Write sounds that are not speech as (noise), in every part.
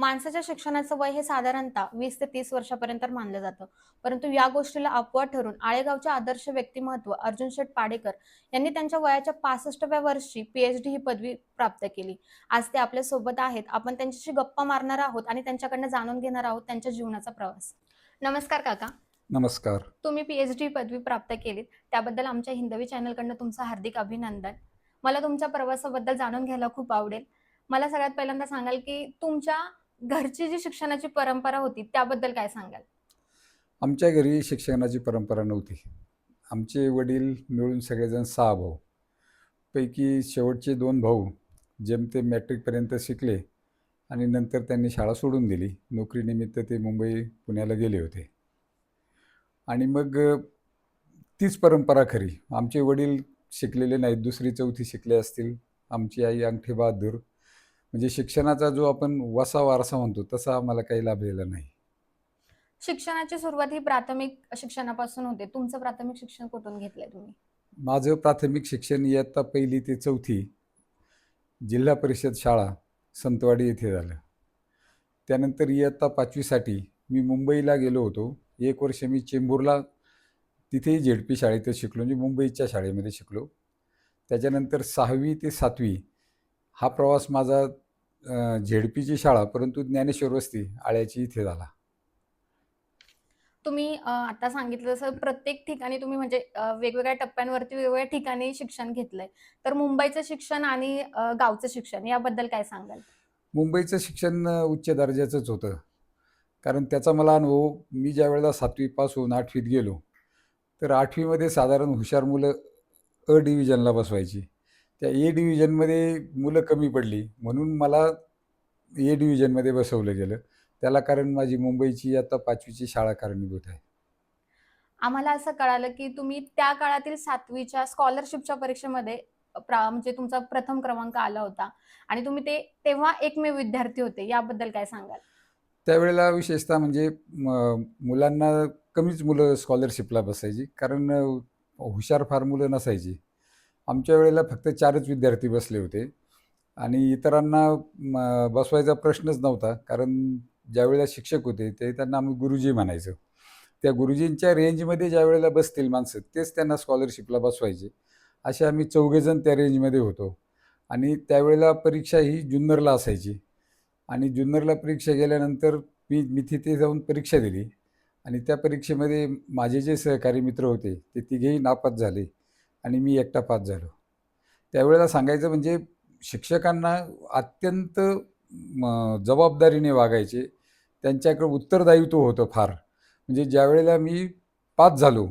माणसाच्या शिक्षणाचं वय हे साधारणतः वीस ते तीस वर्षापर्यंत मानलं जातं. परंतु या गोष्टीला अपवाद ठरून आळेगावचे आदर्श व्यक्तिमत्व अर्जुन शेठ पाडेकर यांनी त्यांच्या वयाच्या पासष्टव्या वर्षी पीएचडी ही पदवी प्राप्त केली. आज ते आपल्यासोबत आहेत. आपण त्यांच्याशी गप्पा मारणार आहोत आणि त्यांच्याकडनं जाणून घेणार आहोत त्यांच्या जीवनाचा प्रवास. नमस्कार काका. नमस्कार. तुम्ही पीएचडी पदवी प्राप्त केलीत. त्याबद्दल आमच्या हिंदवी चॅनलकडनं तुमचं हार्दिक अभिनंदन. मला तुमच्या प्रवासाबद्दल जाणून घ्यायला खूप आवडेल. मला सगळ्यात पहिल्यांदा सांगाल की तुमच्या घरची जी शिक्षणाची परंपरा होती त्याबद्दल काय सांगाल? आमच्या घरी शिक्षणाची परंपरा नव्हती. आमचे वडील मिळून सगळेजण सहा भाऊ. पैकी शेवटचे दोन भाऊ जेमते मॅट्रिकपर्यंत शिकले आणि नंतर त्यांनी शाळा सोडून दिली. नोकरीनिमित्त ते मुंबई पुण्याला गेले होते. आणि मग तीच परंपरा खरी. आमचे वडील शिकलेले नाहीत दुसरी चौथी शिकले असतील. आमची आई अंगठी बहादूर म्हणजे शिक्षणाचा जो आपण वसा वारसा म्हणतो तसा आम्हाला काही लाभलेला नाही. शिक्षणाची सुरुवात ही प्राथमिक शिक्षणापासून होते. तुमचं प्राथमिक शिक्षण कुठून घेतलंय तुम्ही? माझं प्राथमिक शिक्षण इयत्ता पहिली ते चौथी जिल्हा परिषद शाळा संतवाडी येथे झालं. त्यानंतर इयत्ता पाचवीसाठी मी मुंबईला गेलो होतो. एक वर्ष मी चेंबूरला तिथेही झेडपी शाळेतच शिकलो. म्हणजे मुंबईच्या शाळेमध्ये शिकलो. त्याच्यानंतर सहावी ते सातवी हा प्रवास माझा झेडपीची शाळा परंतु ज्ञानेश्वर वस्ती आळ्याची इथे झाला. तुम्ही आता सांगितलं तसं प्रत्येक ठिकाणी तुम्ही म्हणजे वेगवेगळ्या टप्प्यांवरती वेगवेगळ्या ठिकाणी शिक्षण घेतलंय. तर मुंबईचं शिक्षण आणि गावचं शिक्षण याबद्दल काय सांगाल? मुंबईचं शिक्षण उच्च दर्जाचंच होतं. कारण त्याचा मला अनुभव मी ज्या वेळेला होऊन आठवीत गेलो तर आठवीमध्ये साधारण हुशार मुलं अ डिव्हिजनला बसवायची. त्या ए डिव्हिजनमध्ये मुलं कमी पडली. म्हणून मला ए डिव्हिजनमध्ये बसवलं गेलं. त्याला कारण माझी मुंबईची आता पाचवीची शाळा कारणीभूत आहे. आम्हाला असं कळालं की तुम्ही त्या काळातील सातवीच्या स्कॉलरशिपच्या परीक्षेमध्ये प्रा म्हणजे तुमचा प्रथम क्रमांक आला होता. आणि तुम्ही ते तेव्हा एकमेव विद्यार्थी होते. याबद्दल काय सांगाल? त्यावेळेला विशेषतः म्हणजे मुलांना कमीच मुलं स्कॉलरशिपला बसायची. कारण हुशार फार मुलं नसायची. आमच्या वेळेला फक्त चारच विद्यार्थी बसले होते. आणि इतरांना म, बसवायचा प्रश्नच नव्हता. कारण ज्या वेळेला शिक्षक होते ते त्यांना आम्ही गुरुजी म्हणायचो. त्या गुरुजींच्या रेंजमध्ये ज्या वेळेला बसतील माणसं तेच त्यांना स्कॉलरशिपला बसवायचे. असे आम्ही चौघेजण त्या रेंजमध्ये होतो. आणि त्यावेळेला परीक्षा ही जुन्नरला असायची. आणि जुन्नरला परीक्षा गेल्यानंतर मी मी तिथे जाऊन परीक्षा दिली. आणि त्या परीक्षेमध्ये माझे जे सहकारी मित्र होते ते तिघेही नापास झाले. आणि मी एकटा पास झालो. त्यावेळेला सांगायचं म्हणजे शिक्षकांना अत्यंत म, जबाबदारीने वागायचे. त्यांच्याकडे उत्तरदायित्व होतं फार. म्हणजे ज्यावेळेला मी पास झालो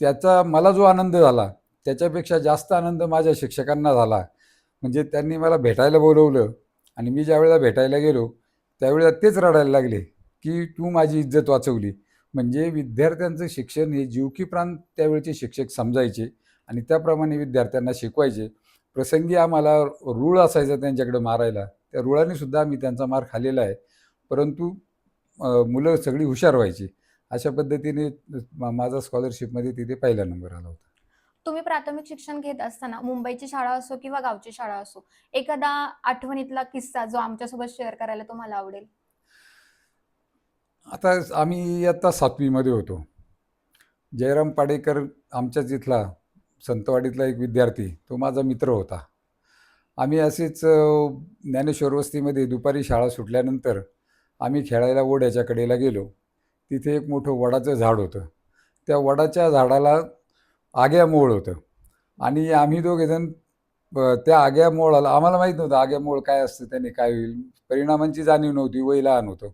त्याचा मला जो आनंद झाला त्याच्यापेक्षा जास्त आनंद माझ्या शिक्षकांना झाला. म्हणजे त्यांनी मला भेटायला बोलवलं आणि मी ज्यावेळेला भेटायला गेलो त्यावेळेला तेच रडायला लागले की तू माझी इज्जत वाचवली. म्हणजे विद्यार्थ्यांचं शिक्षण हे जीव त्यावेळचे शिक्षक समजायचे आणि त्याप्रमाणे विद्यार्थ्यांना शिकवायचे. प्रसंगी आम्हाला रूळ असायचा त्यांच्याकडे मारायला. त्या रुळाने सुद्धा आम्ही त्यांचा मार खाल्लेला आहे. परंतु मुलं सगळी हुशार व्हायची. अशा पद्धतीने माझा स्कॉलरशिपमध्ये तिथे पहिला नंबर आला होता. तुम्ही प्राथमिक शिक्षण घेत असताना मुंबईची शाळा असो किंवा गावची शाळा असो एखादा आठवणीतला किस्सा जो आमच्यासोबत शेअर करायला तुम्हाला आवडेल? आता आम्ही आत्ता सातवीमध्ये होतो. जयराम पाडेकर आमच्याच इथला संतवाडीतला एक विद्यार्थी तो माझा मित्र होता. आम्ही असेच ज्ञानेश्वर वस्तीमध्ये दुपारी शाळा सुटल्यानंतर आम्ही खेळायला ओढ्याच्या कडेला गेलो. तिथे एक मोठं वडाचं झाड होतं. त्या वडाच्या झाडाला आग्या मोळ होतं. आणि आम्ही दोघेजण त्या आग्या मोळाला आम्हाला माहीत नव्हतं आग्या मोळ काय असतं त्याने काय होईल परिणामांची जाणीव नव्हती वय लहान होतं.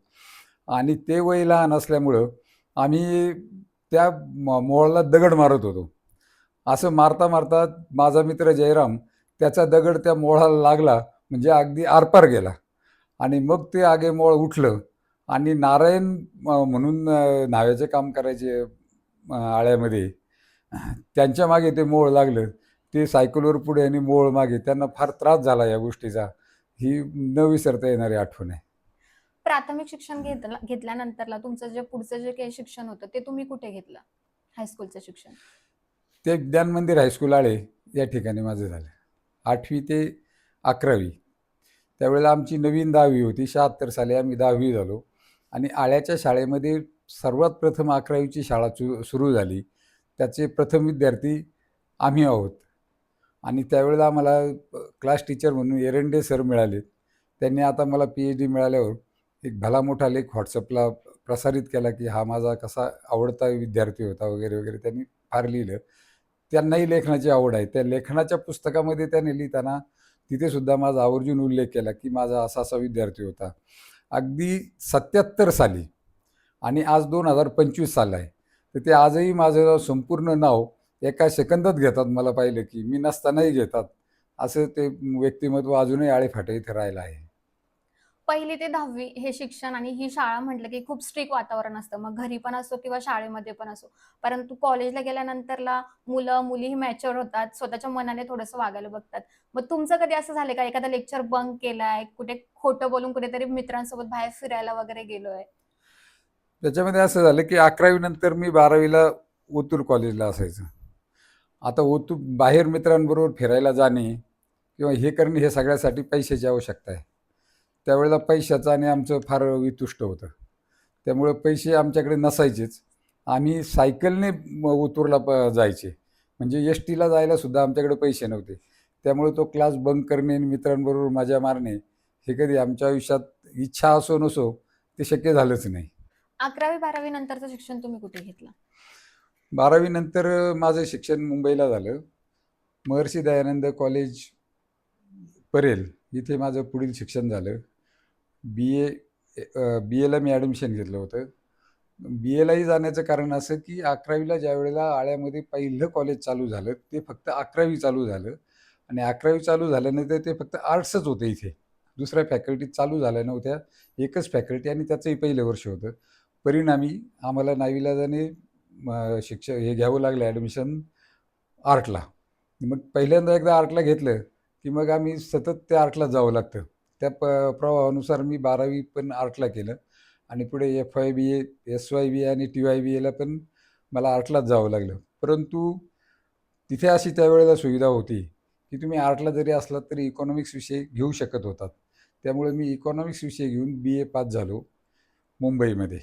आणि ते वय लहान असल्यामुळं आम्ही त्या म दगड मारत होतो. असं मारता मारता माझा मित्र जयराम त्याचा दगड त्या मोहळाला लागला म्हणजे अगदी आरपार गेला. आणि मग ते आगे मोळ उठलं आणि नारायण म्हणून न्हाव्याचे काम करायचे आळ्यामध्ये त्यांच्या मागे ते मोळ लागलं. ते सायकलवर पुढे आणि मोळ मागे त्यांना फार त्रास झाला या गोष्टीचा. ही न विसरता येणारी आठवण आहे. प्राथमिक शिक्षण घेतलं घेतल्यानंतरला तुमचं जे पुढचं जे काही शिक्षण होतं ते तुम्ही कुठे घेतलं? हायस्कूलचं शिक्षण. ते ज्ञान मंदिर हायस्कूल आळे या ठिकाणी माझं झालं. आठवी ते अकरावी. त्यावेळेला आमची नवीन दहावी होती शहात्तर साली आम्ही दहावी झालो. आणि आळ्याच्या शाळेमध्ये सर्वात प्रथम अकरावीची शाळा चु सुरू झाली. त्याचे प्रथम विद्यार्थी आम्ही आहोत. आणि त्यावेळेला आम्हाला क्लास टीचर म्हणून एरंडे सर मिळाले त्यांनी आता मला पी एच डी मिळाल्यावर एक भला मोठा लेख व्हॉट्सअपला प्रसारित केला की हा माझा कसा आवडता विद्यार्थी होता वगैरे वगैरे त्यांनी फार लिहिलं. त्यांनाही लेखनाची आवड आहे. त्या लेखनाच्या पुस्तकामध्ये त्याने लिहिताना तिथे सुद्धा माझा आवर्जून उल्लेख केला की माझा असा असा विद्यार्थी होता. अगदी सत्याहत्तर साली आणि आज दोन हजार पंचवीस साल आहे. तर ते आजही माझं संपूर्ण नाव एका सेकंदात घेतात मला पाहिलं की मी नसतानाही घेतात. असं ते व्यक्तिमत्व अजूनही आळेफाटे इथे राहिलं आहे. पहिली ते दहावी हे शिक्षण आणि ही शाळा म्हटलं की खूप स्ट्रिक्ट वातावरण असतं. मग घरी पण असो किंवा शाळेमध्ये पण असो. परंतु कॉलेजला गेल्यानंतरला मुलं मुलीही मॅच्युअर होतात. स्वतःच्या मनाने थोडंसं वागायला बघतात. मग तुमचं कधी असं झालं का? एखादा लेक्चर बंक केलाय कुठे खोटं बोलून कुठेतरी मित्रांसोबत बाहेर फिरायला वगैरे गेलोय? त्याच्यामध्ये असं झालं की अकरावी नंतर मी बारावीला ओतूर कॉलेजला असायचं. आता ओतू बाहेर मित्रांबरोबर फिरायला जाणे किंवा हे करणे हे सगळ्यासाठी पैशाची आवश्यकता आहे. त्यावेळेला पैशाचं आणि आमचं फार वितुष्ट होतं. त्यामुळे पैसे आमच्याकडे नसायचेच. आम्ही सायकलने ओतूरला प जायचे. म्हणजे एस टीला जायला सुद्धा आमच्याकडे पैसे नव्हते. त्यामुळे तो क्लास बंक करणे आणि मित्रांबरोबर मजा मारणे हे कधी आमच्या आयुष्यात इच्छा असो नसो ते शक्य झालंच नाही. अकरावी बारावी नंतरचं शिक्षण तुम्ही कुठे घेतलं? बारावीनंतर माझं शिक्षण मुंबईला झालं. महर्षी दयानंद कॉलेज परेल. इथे माझं पुढील शिक्षण झालं. बी ए बी एला मी ॲडमिशन घेतलं होतं. बी एलाही जाण्याचं कारण असं की अकरावीला ज्या वेळेला आळ्यामध्ये पहिलं कॉलेज चालू झालं ते फक्त अकरावी चालू झालं. आणि अकरावी चालू झाल्यानंतर ते फक्त आर्ट्सच होतं इथे. दुसऱ्या फॅकल्टी चालू झाल्या नव्हत्या. एकच फॅकल्टी आणि त्याचंही पहिलं वर्ष होतं. परिणामी आम्हाला नाविलाजाने शिक्षक हे घ्यावं लागलं ॲडमिशन आर्टला मग पहिल्यांदा एकदा आर्टला घेतलं की मग आम्ही सतत त्या आर्टला जावं लागतं. त्या प प्रवाहानुसार मी बारावी पण आर्टला केलं. आणि पुढे F Y B A S Y B A आणि टी वाय बी एला पण मला आर्टलाच जावं लागलं. परंतु तिथे अशी त्यावेळेला सुविधा होती की तुम्ही आर्टला जरी असलात तरी इकॉनॉमिक्स विषय घेऊ शकत होतात. त्यामुळे मी इकॉनॉमिक्स विषय घेऊन बी ए पास झालो मुंबईमध्ये.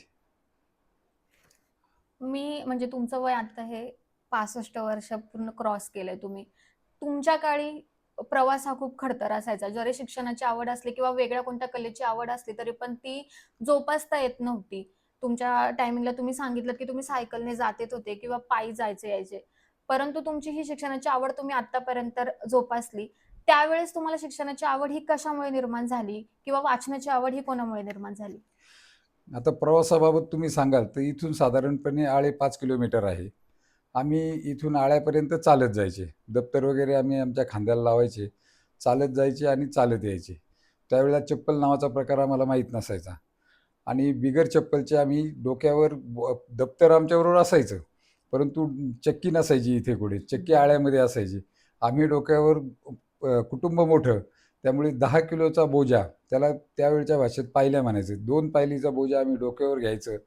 मी म्हणजे तुमचं वय आता हे पासष्ट वर्ष पूर्ण क्रॉस केलंय तुम्ही. तुमच्या काळी प्रवास हा खूप खडतर असायचा. जरी शिक्षणाची आवड असली किंवा वेगळ्या कोणत्या कलेची आवड असली तरी पण ती जोपासता येत नव्हती. तुमच्या टायमिंगला तुम्ही सांगितलं की तुम्ही सायकलने जातेत होते किंवा पायी जायचे यायचे. परंतु तुमची ही शिक्षणाची आवड तुम्ही आतापर्यंत जोपासली. त्यावेळेस तुम्हाला शिक्षणाची आवड ही कशामुळे निर्माण झाली? किंवा वाचनाची आवड ही कोणामुळे निर्माण झाली? आता प्रवासाबाबत तुम्ही सांगाल तर इथून साधारणपणे आळे पाच किलोमीटर आहे. आम्ही इथून आळ्यापर्यंत चालत जायचे. दप्तर वगैरे आम्ही आमच्या खांद्याला लावायचे. चालत जायचे आणि चालत यायचे. त्यावेळेला चप्पल नावाचा प्रकार आम्हाला माहीत नसायचा. आणि बिगर चप्पलचे आम्ही डोक्यावर ब- दप्तर आमच्याबरोबर असायचं. परंतु चक्की नसायची इथे कुठे. चक्की आळ्यामध्ये असायची. आम्ही डोक्यावर कुटुंब मोठं. त्यामुळे दहा किलोचा बोजा त्याला त्यावेळच्या भाषेत पायल्या म्हणायचं. दोन पायलीचा बोजा आम्ही डोक्यावर घ्यायचं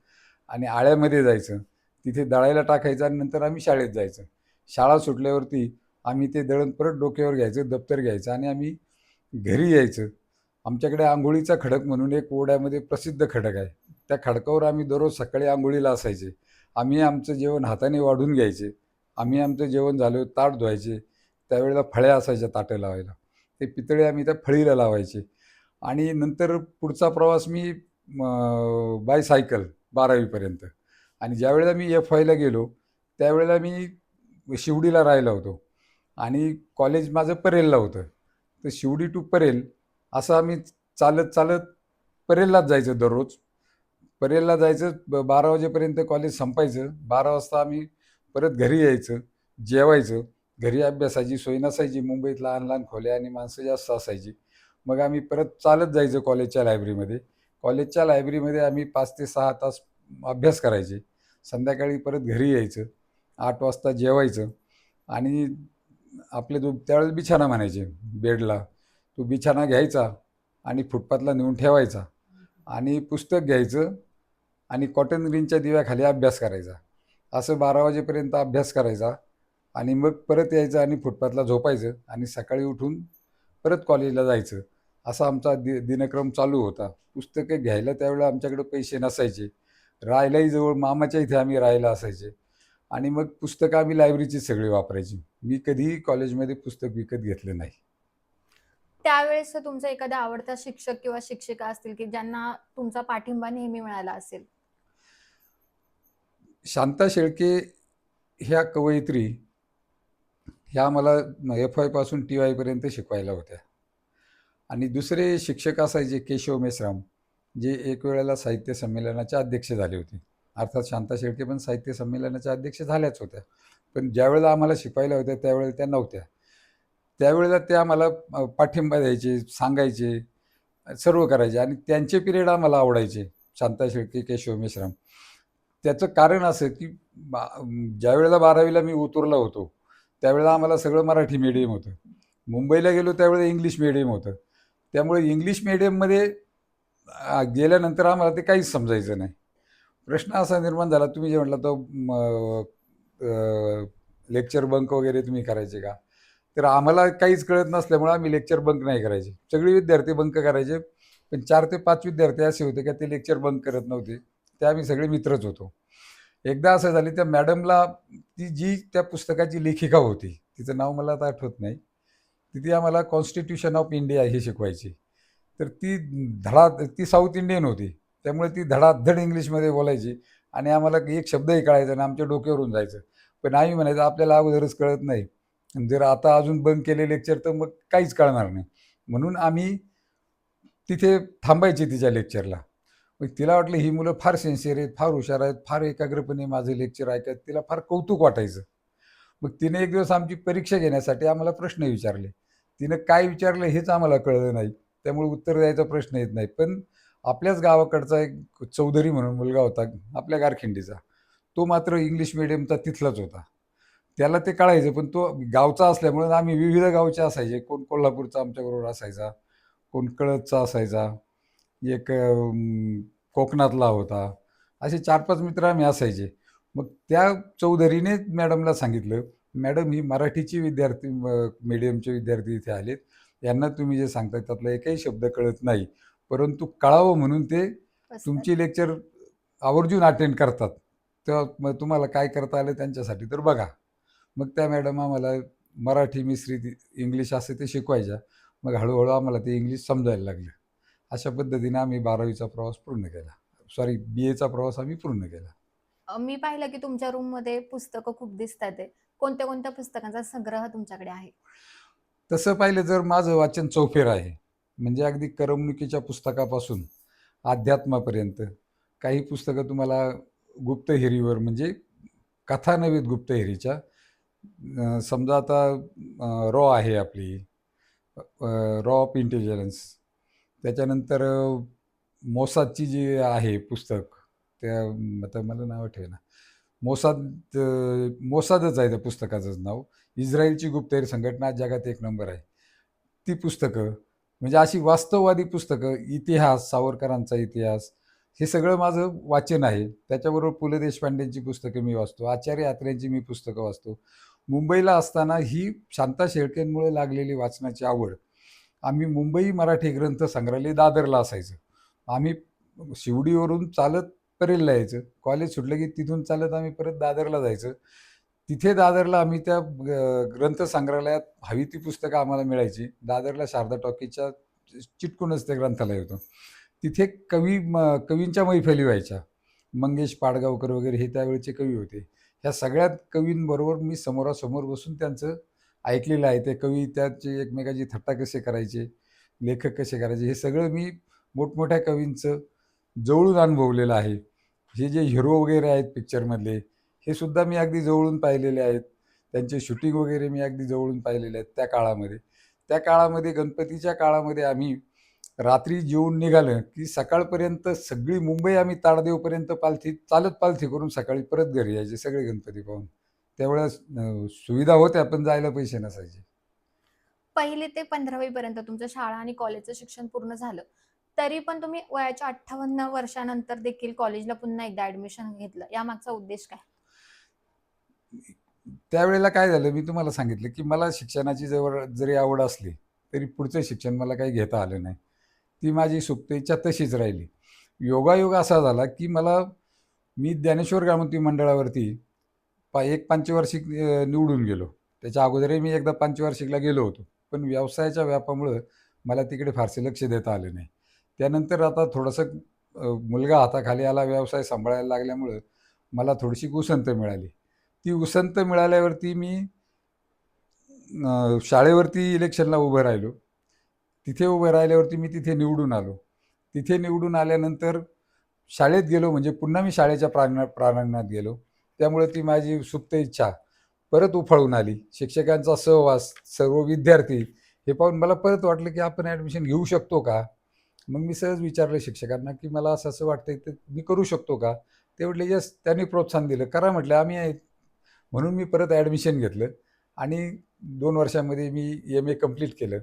आणि आळ्यामध्ये जायचं. तिथे दळायला टाकायचं आणि नंतर आम्ही शाळेत जायचं. शाळा सुटल्यावरती आम्ही ते दळण परत डोक्यावर घ्यायचं दप्तर घ्यायचं आणि आम्ही घरी यायचं. आमच्याकडे आंघोळीचा खडक म्हणून एक ओढ्यामध्ये प्रसिद्ध खडक आहे. त्या खडकावर आम्ही दररोज सकाळी आंघोळीला असायचे. आम्ही आमचं जेवण हाताने वाढून घ्यायचे. आम्ही आमचं जेवण झालं ताट धुवायचे. त्यावेळेला फळ्या असायच्या ताटं लावायला. ते पितळे आम्ही त्या फळीला लावायचे. आणि नंतर पुढचा प्रवास मी बाय सायकल बारावीपर्यंत. आणि ज्यावेळेला मी एफ वायला गेलो त्यावेळेला मी शिवडीला राहिला होतो. आणि कॉलेज माझं परेलला होतं. तर शिवडी टू परेल असं आम्ही चालत चालत परेललाच जायचं दररोज. परेलला जायचं ब बारा वाजेपर्यंत कॉलेज संपायचं. बारा वाजता आम्ही परत घरी यायचं जेवायचं. घरी अभ्यासाची सोय नसायची. मुंबईत लहान लहान खोल्या आणि माणसं जास्त असायची. मग आम्ही परत चालत जायचं कॉलेजच्या लायब्ररीमध्ये कॉलेजच्या लायब्ररीमध्ये आम्ही पाच ते सहा तास अभ्यास करायचे. संध्याकाळी परत घरी यायचं. आठ वाजता जेवायचं. आणि आपले जो त्यावेळेस बिछाना म्हणायचे बेडला. तो बिछाना घ्यायचा आणि फुटपाथला नेऊन ठेवायचा. आणि पुस्तक घ्यायचं आणि कॉटन ग्रीनच्या दिव्याखाली अभ्यास करायचा. असं बारा वाजेपर्यंत अभ्यास करायचा आणि मग परत यायचं आणि फुटपाथला झोपायचं आणि सकाळी उठून परत कॉलेजला जायचं. असा आमचा दि दिनक्रम चालू होता. पुस्तकं घ्यायला त्यावेळेला आमच्याकडे पैसे नसायचे. राहायलाही जवळ मामाच्या इथे आम्ही राहायला असायचे. आणि मग पुस्तकं आम्ही लायब्ररीची सगळी वापरायची. मी कधीही कॉलेजमध्ये पुस्तक विकत घेतलं नाही. त्यावेळेस तुमचा एखादा आवडता शिक्षक किंवा शिक्षिका असतील की ज्यांना तुमचा पाठिंबा नेहमी मिळाला असेल? शांता शेळके ह्या कवयित्री ह्या मला एफ वायपासून टी वायपर्यंत शिकवायला होत्या. आणि दुसरे शिक्षक असायचे केशव मेश्राम जे एक वेळेला साहित्य संमेलनाचे अध्यक्ष झाले होते. अर्थात शांता शेळके पण साहित्य संमेलनाच्या अध्यक्ष झाल्याच होत्या. पण ज्यावेळेला आम्हाला शिकवायला होत्या त्यावेळेला त्या नव्हत्या. त्यावेळेला त्या आम्हाला पाठिंबा द्यायचे सांगायचे सर्व करायचे आणि त्यांचे पिरियड आम्हाला आवडायचे शांता शेळके केशव मेश्राम. त्याचं कारण असं की बा बारावीला मी उतरला होतो त्यावेळेला आम्हाला सगळं मराठी मीडियम होतं. मुंबईला गेलो त्यावेळेला इंग्लिश मीडियम होतं. त्यामुळे इंग्लिश मीडियममध्ये गेल्यानंतर आम्हाला ते काहीच समजायचं नाही. प्रश्न असा निर्माण झाला तुम्ही जे म्हटलं तर लेक्चर बंक वगैरे तुम्ही करायचे का? तर आम्हाला काहीच कळत नसल्यामुळे आम्ही लेक्चर बंक नाही करायचे. सगळे विद्यार्थी बंक करायचे पण चार ते पाच विद्यार्थी असे होते का ते लेक्चर बंक करत नव्हते. ते आम्ही सगळे मित्रच होतो. एकदा असं झाले त्या मॅडमला ती जी त्या पुस्तकाची लेखिका होती तिचं नाव मला आता आठवत नाही तिथे आम्हाला कॉन्स्टिट्यूशन ऑफ इंडिया हे शिकवायची. तर ती धडा ती साऊथ इंडियन होती. त्यामुळे ती धडाधड इंग्लिशमध्ये बोलायची आणि आम्हाला एक शब्दही कळायचा आणि आमच्या डोक्यावरून जायचं. पण आम्ही म्हणायचं आपल्याला अगोदरच कळत नाही. जर आता अजून बंद केले लेक्चर तर मग काहीच कळणार नाही. म्हणून आम्ही तिथे थांबायचे तिच्या लेक्चरला. मग तिला वाटलं ही मुलं फार सिन्सिअर आहेत फार हुशार आहेत फार एकाग्रपणे माझं लेक्चर ऐकत तिला फार कौतुक वाटायचं. मग तिने एक दिवस आमची परीक्षा घेण्यासाठी आम्हाला प्रश्न विचारले. तिनं काय विचारलं हेच आम्हाला कळलं नाही. त्यामुळे उत्तर द्यायचा प्रश्न येत नाही. पण आपल्याच गावाकडचा एक चौधरी म्हणून मुलगा होता आपल्या गारखिंडीचा. तो मात्र इंग्लिश मिडियमचा तिथलाच होता. त्याला ते कळायचं पण तो गावचा असल्यामुळे आम्ही विविध गावचे असायचे. कोण कोल्हापूरचा आमच्याबरोबर असायचा कोण कळदचा असायचा एक कोकणातला होता. असे चार पाच मित्र आम्ही असायचे. मग त्या चौधरीने मॅडमला सांगितलं मॅडम ही मराठीची विद्यार्थी मीडियमचे विद्यार्थी इथे आलेत. यांना तुम्ही जे सांगताय त्यातला एकही शब्द कळत नाही. परंतु कळावं म्हणून ते तुमची लेक्चर आवर्जून अटेंड करतात. तेव्हा मग तुम्हाला काय करता आलं त्यांच्यासाठी तर बघा. मग त्या मॅडम आम्हाला मराठी मिश्रित इंग्लिश असं ते शिकवायच्या. मग हळूहळू आम्हाला ते इंग्लिश समजायला लागलं. अशा पद्धतीने आम्ही बारावीचा प्रवास पूर्ण केला. सॉरी बी एचा प्रवास आम्ही पूर्ण केला. मी पाहिलं की तुमच्या रूममध्ये पुस्तकं खूप दिसतात कोणत्या कोणत्या पुस्तकांचा संग्रह तुमच्याकडे आहे? तसं पाहिलं जर माझं वाचन चौफेर आहे. म्हणजे अगदी करमणुकीच्या पुस्तकापासून अध्यात्मापर्यंत. काही पुस्तकं तुम्हाला गुप्तहेरीवर म्हणजे कथा नव्हेत गुप्तहेरीच्या समजा आता रॉ आहे आपली. रॉ ऑफ इंटेलिजन्स. त्याच्यानंतर मोसादची जी आहे पुस्तक त्या आता मला नाव ना मोसाद मोसादच आहे त्या पुस्तकाचंच नाव. इस्रायलची गुप्तहेर संघटना जगात एक नंबर आहे. ती पुस्तकं म्हणजे अशी वास्तववादी पुस्तकं इतिहास सावरकरांचा इतिहास हे सगळं माझं वाचन आहे. त्याच्याबरोबर पु. ल. देशपांडेंची पुस्तकं मी वाचतो आचार्य यात्रेंची मी पुस्तकं वाचतो. मुंबईला असताना ही शांता शेळकेंमुळे लागलेली वाचनाची आवड. आम्ही मुंबई मराठी ग्रंथ संग्रहालय दादरला असायचं. आम्ही शिवडीवरून चालत परेलला यायचं. कॉलेज सुटलं की तिथून चालत आम्ही परत दादरला जायचं. तिथे दादरला आम्ही त्या ग- ग्रंथ संग्रहालयात हवी ती पुस्तकं आम्हाला मिळायची. दादरला शारदा टॉकीजच्या चिटकूनच ते ग्रंथालय होतं. तिथे कवी म कवींच्या मैफली व्हायच्या. मंगेश पाडगावकर वगैरे हे त्यावेळेचे कवी होते. ह्या सगळ्यात कवींबरोबर मी समोरासमोर बसून त्यांचं ऐकलेलं आहे. ते कवी त्याचे एकमेकाची थट्टा कसे करायचे लेखक कसे करायचे हे सगळं मी मोठमोठ्या कवींचं जवळून अनुभवलेलं आहे. हे जे हिरो वगैरे आहेत पिक्चरमधले हे सुद्धा मी अगदी जवळून पाहिलेले आहेत. त्यांचे शूटिंग वगैरे मी अगदी जवळून पाहिलेले आहेत त्या काळामध्ये. त्या काळामध्ये गणपतीच्या काळामध्ये आम्ही रात्री जेवून निघालं की सकाळपर्यंत सगळी मुंबई आम्ही ताडदेवपर्यंत पालथी चालत पालथी करून सकाळी परत घरी यायचे सगळे गणपती पाहून. त्यावेळेस सुविधा होत्या पण जायला पैसे नसायचे. पहिले ते पंधरावी पर्यंत तुमचं शाळा आणि कॉलेजचं शिक्षण पूर्ण झालं. तरी पण तुम्ही वयाच्या अठ्ठावन्न वर्षानंतर देखील कॉलेजला पुन्हा एकदा ऍडमिशन घेतलं. यामागचा उद्देश काय? त्यावेळेला काय झालं मी तुम्हाला सांगितलं की मला शिक्षणाची जवळ जरी आवड असली तरी पुढचं शिक्षण मला काही घेता आलं नाही. ती माझी सुप्तेच्छा तशीच राहिली. योगायोग असा झाला की मला मी ज्ञानेश्वर ग्रामोन्नती मंडळावरती पा एक पंचवार्षिक निवडून गेलो. त्याच्या अगोदरही मी एकदा पंचवार्षिकला गेलो होतो. पण व्यवसायाच्या व्यापामुळं मला तिकडे फारसे लक्ष देता आले नाही. त्यानंतर आता थोडंसं मुलगा हाताखाली आला व्यवसाय सांभाळायला लागल्यामुळं मला थोडीशी कुसंत मिळाली. ती उसंत मिळाल्यावरती मी शाळेवरती इलेक्शनला उभं राहिलो. तिथे उभं राहिल्यावरती मी तिथे निवडून आलो. तिथे निवडून आल्यानंतर शाळेत गेलो म्हणजे पुन्हा मी शाळेच्या प्रांगणा प्रांगणात गेलो. त्यामुळे ती माझी सुप्त इच्छा परत उफाळून आली. शिक्षकांचा सहवास सर्व विद्यार्थी हे पाहून मला परत वाटलं की आपण ॲडमिशन घेऊ शकतो का? मग मी सहज विचारलं शिक्षकांना की मला असं असं वाटतंय ते मी करू शकतो का? ते म्हटले यस त्यांनी प्रोत्साहन दिलं. करा म्हटलं आम्ही म्हणून मी परत ॲडमिशन घेतलं. आणि दोन वर्षामध्ये मी एम ए कंप्लीट केलं.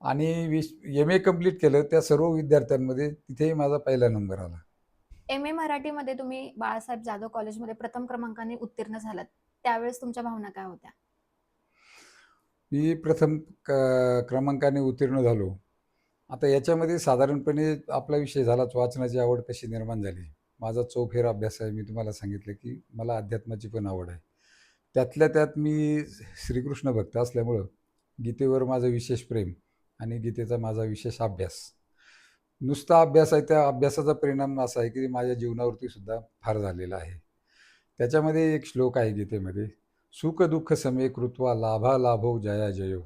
आणि विश एम ए कंप्लीट केलं त्या सर्व विद्यार्थ्यांमध्ये तिथेही माझा पहिला नंबर आला. एम ए मराठीमध्ये तुम्ही बाळासाहेब जाधव कॉलेजमध्ये प्रथम क्रमांकाने उत्तीर्ण झालात. त्यावेळेस तुमच्या भावना काय होत्या? मी प्रथम क क्रमांकाने उत्तीर्ण झालो. आता याच्यामध्ये साधारणपणे आपला विषय झालाच वाचनाची आवड कशी निर्माण झाली? माझा चौफेर अभ्यास आहे. मी तुम्हाला सांगितलं की मला अध्यात्माची पण आवड आहे. त्यातल्या त्यात मी श्रीकृष्ण भक्त असल्यामुळं गीतेवर माझं विशेष प्रेम आणि गीतेचा माझा विशेष अभ्यास. नुसता अभ्यास आहे त्या अभ्यासाचा परिणाम असा आहे की माझ्या जीवनावरती सुद्धा फार झालेला आहे. त्याच्यामध्ये एक श्लोक आहे गीतेमध्ये सुख दुःख समे कृत्वा लाभा लाभो जया जयो.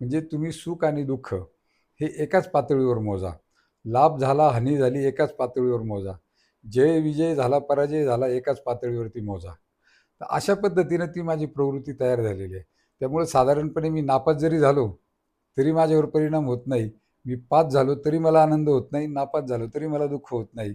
म्हणजे तुम्ही सुख आणि दुःख हे एकाच पातळीवर मोजा. लाभ झाला हानी झाली एकाच पातळीवर मोजा. जय विजय झाला पराजय झाला एकाच पातळीवरती मोजा. तर अशा पद्धतीनं ती माझी प्रवृत्ती तयार झालेली आहे. त्यामुळे साधारणपणे मी नापास जरी झालो तरी माझ्यावर परिणाम होत नाही. मी पास झालो तरी मला आनंद होत नाही. नापास झालो तरी मला दुःख होत नाही.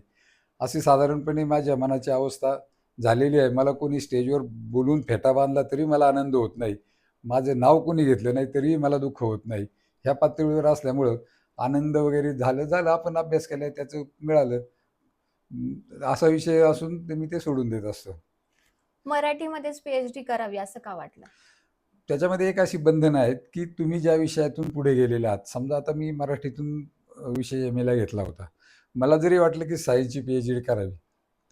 अशी साधारणपणे माझ्या मनाची अवस्था झालेली आहे. मला कोणी स्टेजवर बोलून फेटा बांधला तरी मला आनंद होत नाही. माझं नाव कोणी घेतलं नाही तरीही मला दुःख होत नाही. ह्या पातळीवर असल्यामुळं आनंद वगैरे झालं झालं. आपण अभ्यास केला त्याचं मिळालं. असा विषय असून ते मी ते सोडून देत असतो. मराठीमध्येच पीएच डी करावी असं का वाटलं? त्याच्यामध्ये एक अशी बंधनं आहेत की तुम्ही ज्या विषयातून पुढे गेलेले आहात समजा आता मी मराठीतून विषय एम एला घेतला होता. मला जरी वाटलं की सायन्सची पी एच डी करावी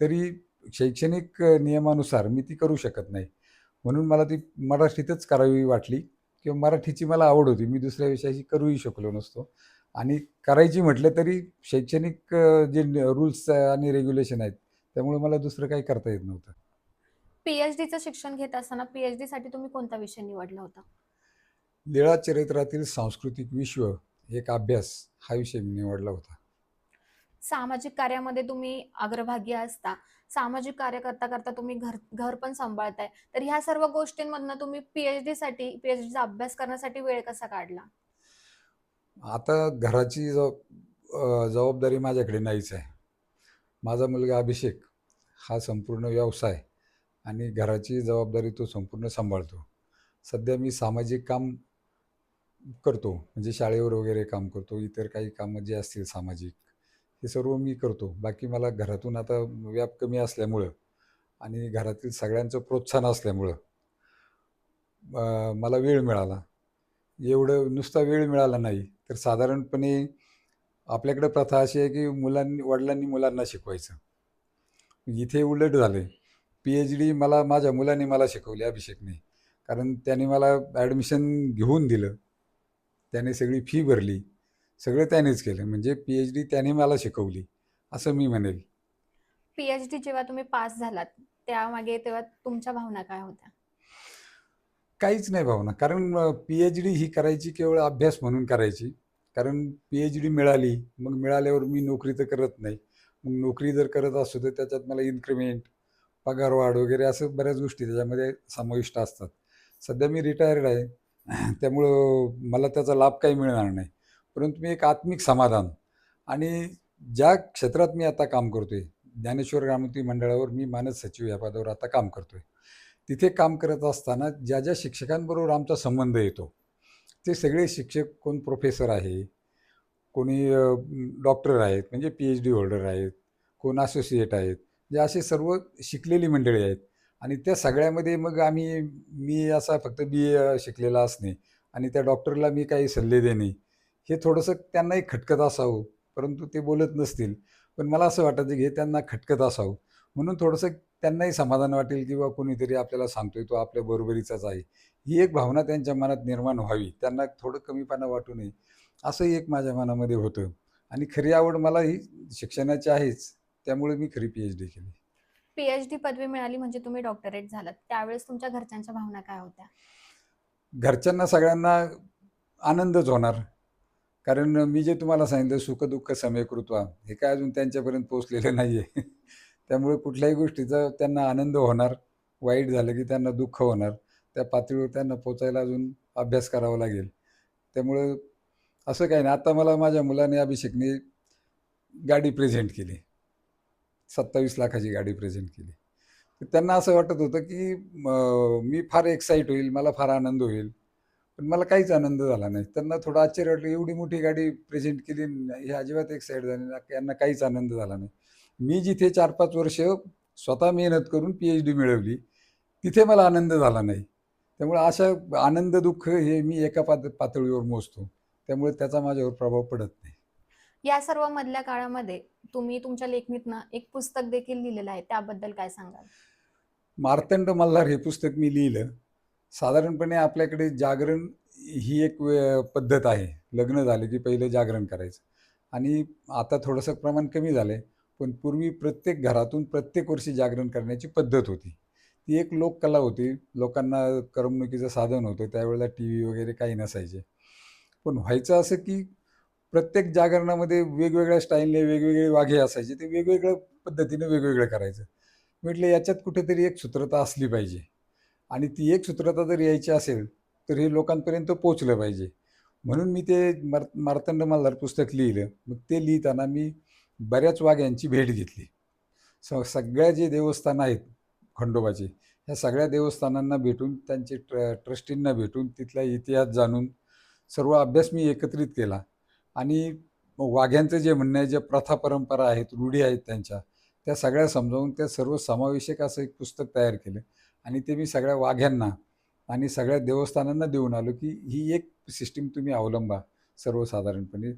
तरी शैक्षणिक नियमानुसार मी ती करू शकत नाही. म्हणून मला ती मराठीतच करावी वाटली किंवा मराठीची मला आवड होती. मी दुसऱ्या विषयाची करूही शकलो नसतो. आणि करायची म्हटलं तरी शैक्षणिक जे रूल्स आणि रेग्युलेशन आहेत त्यामुळे मला दुसरं काही करता येत नव्हतं. पीएच डीचं शिक्षण घेत असताना पीएच डी साठी तुम्ही कोणता विषय निवडला होता? लीळा चरित्रातील सांस्कृतिक विश्व एक अभ्यास हा विषय मी निवडला होता. सामाजिक कार्यामध्ये तुम्ही अग्रभागी असता. सामाजिक कार्य करता करता तुम्ही घर घर पण सांभाळताय. तर ह्या सर्व गोष्टींमधनं तुम्ही पीएच डी साठी पीएच डीचा अभ्यास करण्यासाठी वेळ कसा काढला? आता घराची जबाबदारी माझ्याकडे नाहीच आहे. माझा मुलगा अभिषेक हा संपूर्ण व्यवसाय आणि घराची जबाबदारी तो संपूर्ण सांभाळतो. सध्या मी सामाजिक काम करतो म्हणजे शाळेवर वगैरे काम करतो इतर काही कामं जे असतील सामाजिक हे सर्व मी करतो. बाकी मला घरातून आता व्याप कमी असल्यामुळं आणि घरातील सगळ्यांचं प्रोत्साहन असल्यामुळं मला वेळ मिळाला. एवढं नुसता वेळ मिळाला नाही तर साधारणपणे आपल्याकडे प्रथा अशी आहे की मुलांनी वडिलांनी मुलांना शिकवायचं. इथे उलट झालं आहे एच डी मला माझ्या मुलांनी मला शिकवली अभिषेकने. कारण त्याने मला ॲडमिशन घेऊन दिलं. त्याने सगळी फी भरली. सगळं त्यानेच केलं. म्हणजे पी एच डी त्याने मला शिकवली. असं मी म्हणेल. पीएच डी जेव्हा तुम्ही पास झालात त्यामागे तेव्हा तुमच्या भावना काय होत्या? काहीच नाही भावना. कारण पी एच डी ही करायची केवळ अभ्यास म्हणून करायची. कारण पी एच डी मिळाली. मग मिळाल्यावर मी नोकरी तर करत नाही. मग नोकरी जर करत असतो तर त्याच्यात मला इन्क्रिमेंट पगारवाढ वगैरे असं बऱ्याच गोष्टी त्याच्यामध्ये समाविष्ट असतात. सध्या मी रिटायर्ड आहे. त्यामुळं मला त्याचा लाभ काही मिळणार नाही. परंतु मी एक आत्मिक समाधान आणि ज्या क्षेत्रात मी आता काम करतोय ज्ञानेश्वर ग्रामोन्नती मंडळावर मी मानस सचिव या पदावर आता काम करतोय. तिथे काम करत असताना ज्या ज्या शिक्षकांबरोबर आमचा संबंध येतो ते सगळे शिक्षक कोण प्रोफेसर आहे कोणी डॉक्टर आहेत म्हणजे पी एच डी होल्डर आहेत कोण असोसिएट आहेत जे असे सर्व शिकलेली मंडळी आहेत. आणि त्या सगळ्यामध्ये मग आम्ही मी असा फक्त बी ए शिकलेला असणे आणि त्या डॉक्टरला मी काही सल्ले देणे. हे थोडंसं त्यांनाही खटकत असावं. परंतु ते बोलत नसतील. पण मला असं वाटायचं की हे त्यांना खटकत असावं. म्हणून थोडंसं त्यांनाही समाधान वाटेल किंवा कोणीतरी आपल्याला सांगतोय तो आपल्या बरोबरीचाच आहे. ही एक भावना त्यांच्या मनात निर्माण व्हावी. त्यांना थोडं कमीपणा वाटू नये. असंही एक माझ्या मनामध्ये होतं. आणि खरी आवड मला ही शिक्षणाची आहेच. त्यामुळे मी खरी पी एच डी केली. पीएचडी पदवी मिळाली म्हणजे तुम्ही डॉक्टरेट झालात. त्यावेळेस तुमच्या घरच्यांच्या भावना काय होत्या? घरच्यांना सगळ्यांना आनंदच होणार. कारण मी जे तुम्हाला सांगितलं सुखदुःख समेकृत्वा हे काय अजून त्यांच्यापर्यंत पोचलेलं नाही आहे (laughs) त्यामुळे कुठल्याही गोष्टीचा त्यांना आनंद होणार. वाईट झालं की त्यांना दुःख होणार. त्या पातळीवर त्यांना पोचायला अजून अभ्यास करावा लागेल. त्यामुळं असं काही नाही. आता मला माझ्या मुलाने अभिषेकने गाडी प्रेझेंट केली. सत्तावीस लाखाची गाडी प्रेझेंट केली. तर त्यांना असं वाटत होतं की मी फार एक्साईट होईल मला फार आनंद होईल. पण मला काहीच आनंद झाला नाही. त्यांना थोडं आश्चर्य वाटलं एवढी मोठी गाडी प्रेझेंट केली हे अजिबात एक्साईट झाले यांना काहीच आनंद झाला नाही. मी जिथे चार पाच वर्ष स्वतः मेहनत करून पी एच डी मिळवली तिथे मला आनंद झाला नाही. त्यामुळे अशा आनंद दुःख हे मी एका पात पातळीवर मोजतो. त्यामुळे त्याचा माझ्यावर प्रभाव पडत नाही. या सर्व मधल्या काळामध्ये तुम्ही तुमच्या लेखणीतनं एक पुस्तक देखील लिहिलेलं आहे त्याबद्दल काय सांगाल? मार्तंड मल्हार हे पुस्तक मी लिहिलं. साधारणपणे आपल्याकडे जागरण ही एक पद्धत आहे. लग्न झाले की पहिलं जागरण करायचं. आणि आता थोडंसं प्रमाण कमी झालं आहे पण पूर्वी प्रत्येक घरातून प्रत्येक वर्षी जागरण करण्याची पद्धत होती. ती एक लोककला होती. लोकांना करमणुकीचं साधन होतं. त्यावेळेला टी व्ही वगैरे काही नसायचे. पण व्हायचं असं की प्रत्येक जागरणामध्ये वेगवेगळ्या स्टाईलने वेगवेगळे वाघे असायचे. ते वेगवेगळ्या पद्धतीने वेगवेगळं करायचं. म्हटलं याच्यात कुठेतरी एक सूत्रता असली पाहिजे. आणि ती एक सूत्रता जर यायची असेल तर हे लोकांपर्यंत पोचलं पाहिजे. म्हणून मी ते मार मार्तंड मल्हार पुस्तक लिहिलं. मग ते लिहिताना मी बऱ्याच वाघ्यांची भेट घेतली. स सगळ्या जे देवस्थानं आहेत खंडोबाचे ह्या सगळ्या देवस्थानांना भेटून त्यांचे ट्र ट्रस्टींना भेटून तिथला इतिहास जाणून सर्व अभ्यास मी एकत्रित केला. आणि वाघ्यांचं जे म्हणणं आहे ज्या प्रथा परंपरा आहेत रूढी आहेत त्यांच्या त्या सगळ्या समजावून त्या सर्व समावेशक असं एक पुस्तक तयार केलं. आणि ते मी सगळ्या वाघ्यांना आणि सगळ्या देवस्थानांना देऊन आलो की ही एक सिस्टीम तुम्ही अवलंबा सर्वसाधारणपणे.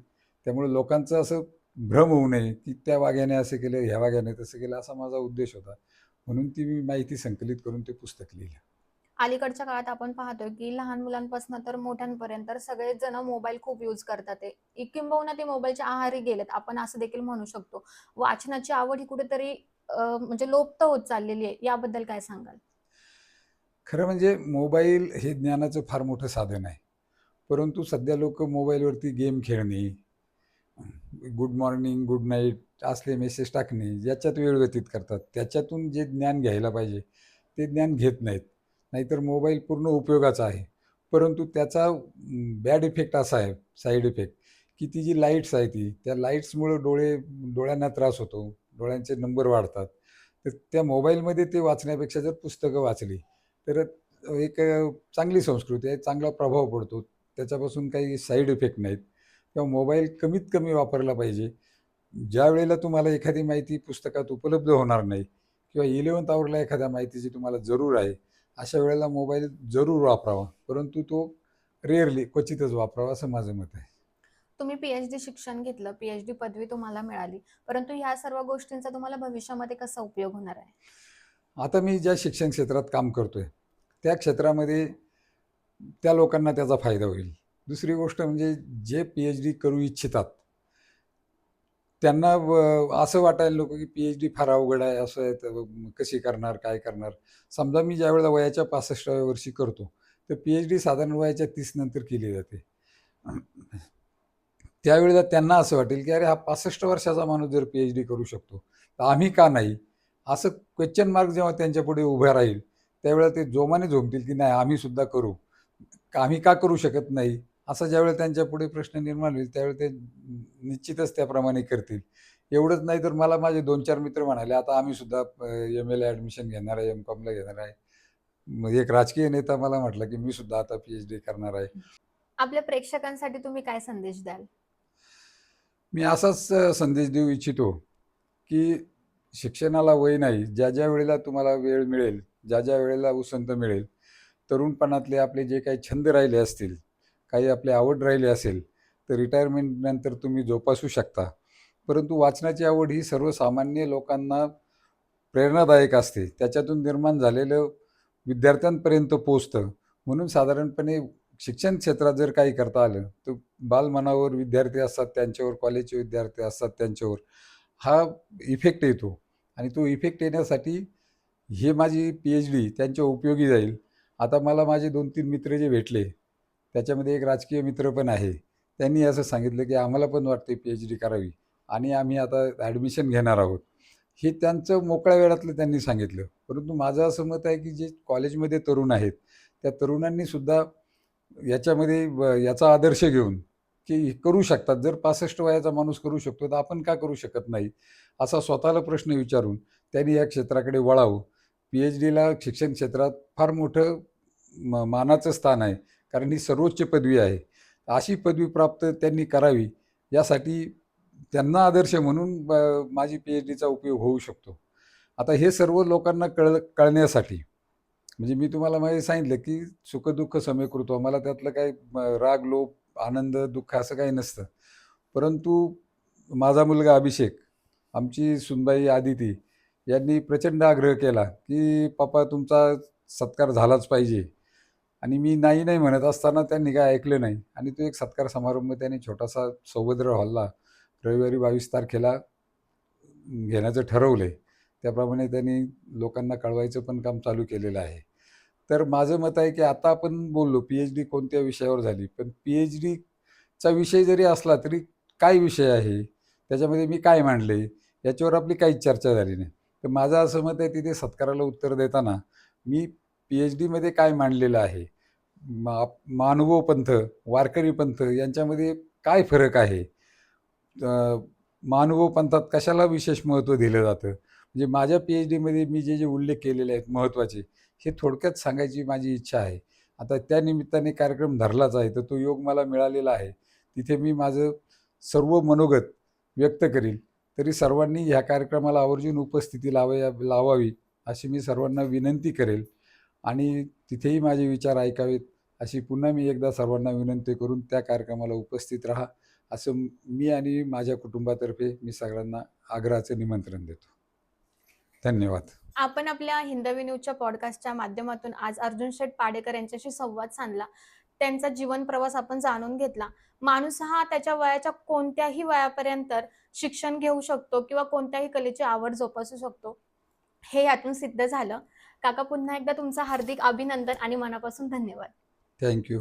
त्यामुळे लोकांचं असं भ्रम होऊ नये की त्या वाघ्याने असं केलं ह्या वाघ्याने तसं केलं असा माझा उद्देश होता. म्हणून ती मी माहिती संकलित करून ते पुस्तक लिहिलं. अलीकडच्या काळात आपण पाहतोय की लहान मुलांपासून तर मोठ्यांपर्यंत सगळेच जण मोबाईल खूप यूज करतात. किंबहुना ते मोबाईलच्या आहारी गेलेत. आपण असं देखील म्हणू शकतो. वाचनाची आवड ही कुठेतरी म्हणजे लोप्त होत चाललेली आहे. याबद्दल काय सांगाल? खरं म्हणजे मोबाईल हे ज्ञानाचं फार मोठं साधन आहे. परंतु सध्या लोक मोबाईलवरती गेम खेळणे गुड मॉर्निंग गुड नाईट असले मेसेज टाकणे याच्यात वेळ व्यतीत करतात. त्याच्यातून जे ज्ञान घ्यायला पाहिजे ते ज्ञान घेत नाहीत. नाहीतर मोबाईल पूर्ण उपयोगाचा आहे. परंतु त्याचा बॅड इफेक्ट असा आहे साईड इफेक्ट की ती जी लाईट्स आहे ती त्या लाईट्समुळं डोळे डोळ्यांना त्रास होतो डोळ्यांचे नंबर वाढतात. तर त्या मोबाईलमध्ये ते वाचण्यापेक्षा जर पुस्तकं वाचली तर एक चांगली संस्कृती आहे चांगला प्रभाव पडतो. त्याच्यापासून काही साईड इफेक्ट नाहीत. किंवा मोबाईल कमीत कमी वापरला पाहिजे. ज्या वेळेला तुम्हाला एखादी माहिती पुस्तकात उपलब्ध होणार नाही किंवा इलेवन्थ आवरला एखाद्या माहितीची तुम्हाला जरूर आहे अशा वेळेला मोबाईल जरूर वापरावा परंतु तो रेअरली क्वचितच वापरावा असं माझं मत आहे. तुम्ही पीएचडी शिक्षण घेतलं पीएचडी पदवी तुम्हाला मिळाली परंतु ह्या सर्व गोष्टींचा तुम्हाला भविष्यामध्ये कसा उपयोग होणार आहे? आता मी ज्या शिक्षण क्षेत्रात काम करतोय त्या क्षेत्रामध्ये त्या लोकांना त्याचा फायदा होईल. दुसरी गोष्ट म्हणजे जे पी एच डी करू इच्छितात त्यांना व- असं वाटायला नको की पी एच डी फार अवघड आहे असं आहे तर कशी करणार काय करणार? समजा मी ज्यावेळेला वयाच्या पासष्टाव्या वर्षी करतो तर पी एच डी साधारण वयाच्या तीस नंतर केली जाते. त्यावेळेला त्यांना असं वाटेल की अरे हा पासष्ट वर्षाचा माणूस जर पी एच डी करू शकतो तर आम्ही का नाही? असं क्वेश्चन मार्क जेव्हा त्यांच्या पुढे उभा राहील त्यावेळेला ते जोमाने झोमतील की नाही आम्ही सुद्धा करू. आम्ही का करू शकत नाही? असा ज्यावेळेला त्यांच्या पुढे प्रश्न निर्माण होईल त्यावेळेला ते निश्चितच त्याप्रमाणे करतील. एवढंच नाही तर मला माझे दोन चार मित्र म्हणाले आता आम्ही सुद्धा एम एला ॲडमिशन घेणार आहे एम कॉमला घेणार आहे. एक राजकीय नेता मला म्हटलं की मी सुद्धा आता पी एच डी करणार आहे. आपल्या प्रेक्षकांसाठी तुम्ही काय संदेश द्याल? मी असाच संदेश देऊ इच्छितो की शिक्षणाला वय नाही ज्या ज्या वेळेला तुम्हाला वेळ मिळेल ज्या ज्या वेळेला उसंत मिळेल तरुणपणातले आपले जे काही छंद राहिले असतील काही आपली आवड राहिली असेल तर रिटायरमेंटनंतर तुम्ही जोपासू शकता. परंतु वाचनाची आवड ही सर्वसामान्य लोकांना प्रेरणादायक असते. त्याच्यातून निर्माण झालेलं विद्यार्थ्यांपर्यंत पोचतं म्हणून साधारणपणे शिक्षण क्षेत्रात जर काही करता आलं तर बालमनावर विद्यार्थी असतात त्यांच्यावर कॉलेजचे विद्यार्थी असतात त्यांच्यावर हा इफेक्ट येतो. आणि तो इफेक्ट येण्यासाठी हे माझी पी एच डी त्यांच्या उपयोगी जाईल. आता मला माझे दोन तीन मित्र जे भेटले त्याच्यामध्ये एक राजकीय मित्र पण आहे. त्यांनी असं सांगितलं की आम्हाला पण वाटते पी एच डी करावी आणि आम्ही आता ॲडमिशन घेणार आहोत. हे त्यांचं मोकळ्या वेळातलं त्यांनी सांगितलं. परंतु माझं असं मत आहे की जे कॉलेजमध्ये तरुण आहेत त्या तरुणांनी सुद्धा याच्यामध्ये व- याचा आदर्श घेऊन की हे करू शकतात. जर पासष्ट वयाचा माणूस करू शकतो तर आपण का करू शकत नाही? असा स्वतःला प्रश्न विचारून त्यांनी या क्षेत्राकडे वळावं. पी एच डीला शिक्षण क्षेत्रात फार मोठं म मानाचं स्थान आहे. कारण ही सर्वोच्च पदवी आहे. अशी पदवी प्राप्त त्यांनी करावी यासाठी त्यांना आदर्श म्हणून ब- माझी पी एच डीचा उपयोग होऊ शकतो. आता हे सर्व लोकांना कळ कळण्यासाठी म्हणजे मी तुम्हाला माझे सांगितलं की सुखदुःख समेकृत्व मला त्यातलं काही राग लोप आनंद दुःख असं काही नसतं. परंतु माझा मुलगा अभिषेक आमची सुनबाई आदिती यांनी प्रचंड आग्रह केला की पप्पा तुमचा सत्कार झालाच पाहिजे. आणि मी नाही नाही म्हणत असताना त्यांनी काय ऐकलं नाही. आणि तो एक सत्कार समारंभ त्यांनी छोटासा सौभद्र हॉलला रविवारी बावीस तारखेला घेण्याचं ठरवलं आहे त्याप्रमाणे त्यांनी लोकांना कळवायचं पण काम चालू केलेलं आहे. तर माझं मत आहे की आता आपण बोललो पी एच डी कोणत्या विषयावर झाली? पण पी एच डीचा विषय जरी असला तरी काय विषय आहे? त्याच्यामध्ये मी काय मांडले? याच्यावर आपली काहीच चर्चा झाली नाही. तर माझं असं मत आहे तिथे सत्काराला उत्तर देताना मी पी एच डीमध्ये काय मांडलेलं आहे? मा मानवो पंथ वारकरी पंथ यांच्यामध्ये काय फरक आहे? मानवो पंथात कशाला विशेष महत्त्व दिलं जातं? म्हणजे माझ्या पी एच डीमध्ये मी जे जे उल्लेख केलेले आहेत महत्त्वाचे हे थोडक्यात सांगायची माझी इच्छा आहे. आता त्या निमित्ताने कार्यक्रम धरलाच आहे तर तो योग मला मिळालेला आहे. तिथे मी माझं सर्व मनोगत व्यक्त करील. तरी सर्वांनी ह्या कार्यक्रमाला आवर्जून उपस्थिती लावा लावावी अशी मी सर्वांना विनंती करेल. आणि तिथेही माझे विचार ऐकावेत अशी पुन्हा मी एकदा सर्वांना विनंती करून त्या कार्यक्रमाला उपस्थित राहा असं मी आणि माझ्या कुटुंबातर्फे मी सगळ्यांना आग्रहाचं निमंत्रण देतो. धन्यवाद. आपण आपल्या हिंदवी न्यूजच्या पॉडकास्टच्या माध्यमातून आज अर्जुन शेठ पाडेकर यांच्याशी संवाद साधला. त्यांचा जीवन प्रवास आपण जाणून घेतला. माणूस हा त्याच्या वयाच्या कोणत्याही वयापर्यंत शिक्षण घेऊ शकतो किंवा कोणत्याही कलेची आवड जोपासू शकतो. हे यातून सिद्ध झालं. काका पुन्हा एकदा तुमचं हार्दिक अभिनंदन आणि मनापासून धन्यवाद. थँक्यू